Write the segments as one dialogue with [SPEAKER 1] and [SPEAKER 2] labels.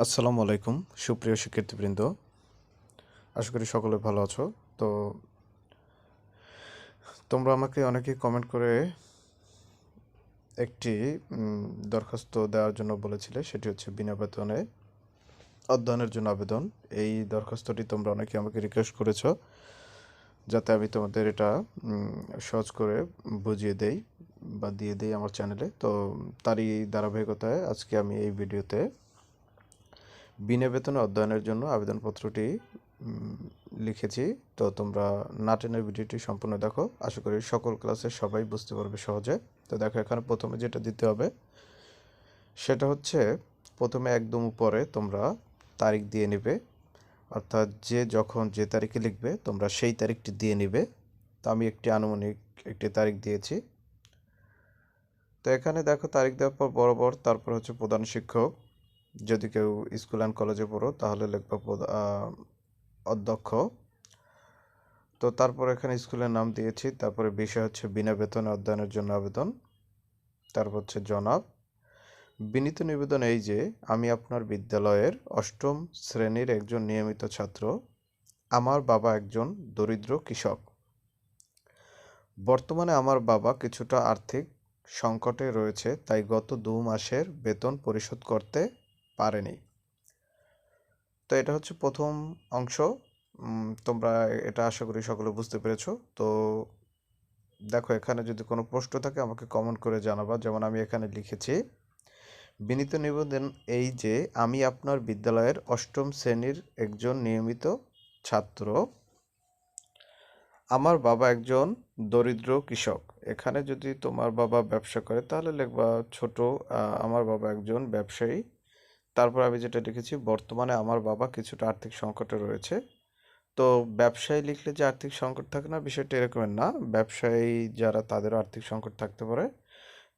[SPEAKER 1] আসসালামু আলাইকুম, সুপ্রিয় শিক্ষার্থীবৃন্দ। আশা করি সকলে ভালো আছো। তো তোমরা আমাকে অনেকে কমেন্ট করে একটি দরখাস্ত দেওয়ার জন্য বলেছিলে, সেটি হচ্ছে বিনা বেতনে অধ্যয়নের জন্য আবেদন। এই দরখাস্তটি তোমরা অনেকে আমাকে রিকোয়েস্ট করেছ, যাতে আমি তোমাদের এটা সহজ করে বুঝিয়ে দেই বা দিয়ে দেই আমার চ্যানেলে তো তারই ধারাবাহিকতায় আজকে আমি এই ভিডিওতে বিনা বেতনে অধ্যয়নের জন্য আবেদনপত্রটি লিখেছি। তো তোমরা নাটেনের ভিডিওটি সম্পূর্ণ দেখো। আশা করি সকল ক্লাসে সবাই বুঝতে পারবে সহজে। তো দেখো, এখানে প্রথমে যেটা দিতে হবে, সেটা হচ্ছে প্রথমে একদম উপরে তোমরা তারিখ দিয়ে নেবে। অর্থাৎ যে যখন যে তারিখে লিখবে, তোমরা সেই তারিখটি দিয়ে নেবে। তো আমি একটি আনুমানিক একটি তারিখ দিয়েছি। তো এখানে দেখো, তারিখ দেওয়ার পর বরাবর, তারপর হচ্ছে প্রধান শিক্ষক। যদি কেউ স্কুল অ্যান্ড কলেজে পড়ো, তাহলে লিখবা অধ্যক্ষ। তো তারপর এখানে স্কুলের নাম দিয়েছি। তারপরে বিষয় হচ্ছে বিনা বেতনে অধ্যয়নের জন্য আবেদন। তারপর হচ্ছে জনাব। বিনীত নিবেদন এই যে, আমি আপনার বিদ্যালয়ের অষ্টম শ্রেণির একজন নিয়মিত ছাত্র। আমার বাবা একজন দরিদ্র কৃষক। বর্তমানে আমার বাবা কিছুটা আর্থিক সংকটে রয়েছে, তাই গত দু মাসের বেতন পরিশোধ করতে পারেনি। তো এটা হচ্ছে প্রথম অংশ। তোমরা এটা আশা করি সকলে বুঝতে পেরেছ। তো দেখো, এখানে যদি কোনো প্রশ্ন থাকে, আমাকে কমেন্ট করে জানাবা। যেমন আমি এখানে লিখেছি, বিনীত নিবেদন এই যে আমি আপনার বিদ্যালয়ের অষ্টম শ্রেণির একজন নিয়মিত ছাত্র। আমার বাবা একজন দরিদ্র কৃষক। এখানে যদি তোমার বাবা ব্যবসা করে, তাহলে লিখবা ছোট আমার বাবা একজন ব্যবসায়ী। তারপর আমি যেটা লিখেছি, বর্তমানে আমার বাবা কিছুটা আর্থিক সংকটে রয়েছে। তো ব্যবসায়ী লিখলে যে আর্থিক সংকট থাকে না, বিষয়টা এরকমের না। ব্যবসায়ী যারা তাদেরও আর্থিক সংকট থাকতে পারে।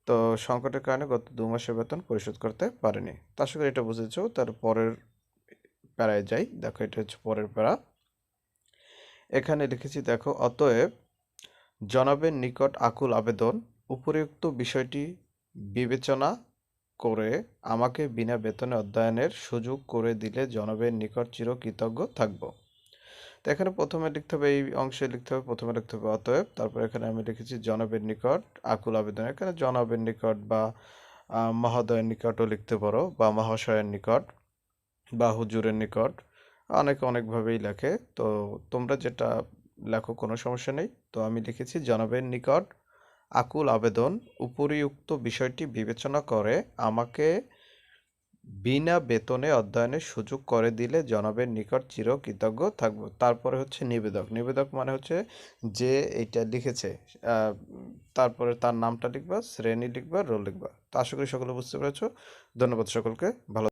[SPEAKER 1] তো সংকটের কারণে গত দু মাসের বেতন পরিশোধ করতে পারেনি। তো আশা করি এটা বুঝেছ। তার পরের প্যারায় যাই। দেখো এটা হচ্ছে পরের প্যারা। এখানে লিখেছি, দেখো, অতএব জনাবের নিকট আকুল আবেদন। উপরিউক্ত বিষয়টি বিবেচনা করে আমাকে বিনা বেতনে অধ্যয়নের সুযোগ করে দিলে জনবের নিকট চিরকৃতজ্ঞ থাকব। তো এখানে প্রথমে লিখতে হবে, এই অংশে লিখতে হবে, প্রথমে লিখতে হবে অতএব। তারপর এখানে আমি লিখেছি জনবের নিকট আকুল আবেদন। এখানে জনবের নিকট বা মহোদয়ের নিকটও লিখতে পারো বা মহাশয়ের নিকট বা হুজুরের নিকট। অনেকে, অনেকভাবেই লেখে। তো তোমরা যেটা লেখো কোনো সমস্যা নেই। তো আমি লিখেছি জনবের নিকট আকুল আবেদন উপরিউক্ত বিষয়টি বিবেচনা করে আমাকে বিনা বেতনে অধ্যয়নের সুযোগ করে দিলে জনাবের নিকট চির কৃতজ্ঞ থাকব। তারপরে হচ্ছে নিবেদক। নিবেদক মানে হচ্ছে যে এইটা লিখেছে তারপরে তার নামটা লিখবা, শ্রেণি লিখবা রোল লিখবা। তো আশা করি সকলে বুঝতে পেরেছ। ধন্যবাদ সকলকে। ভালো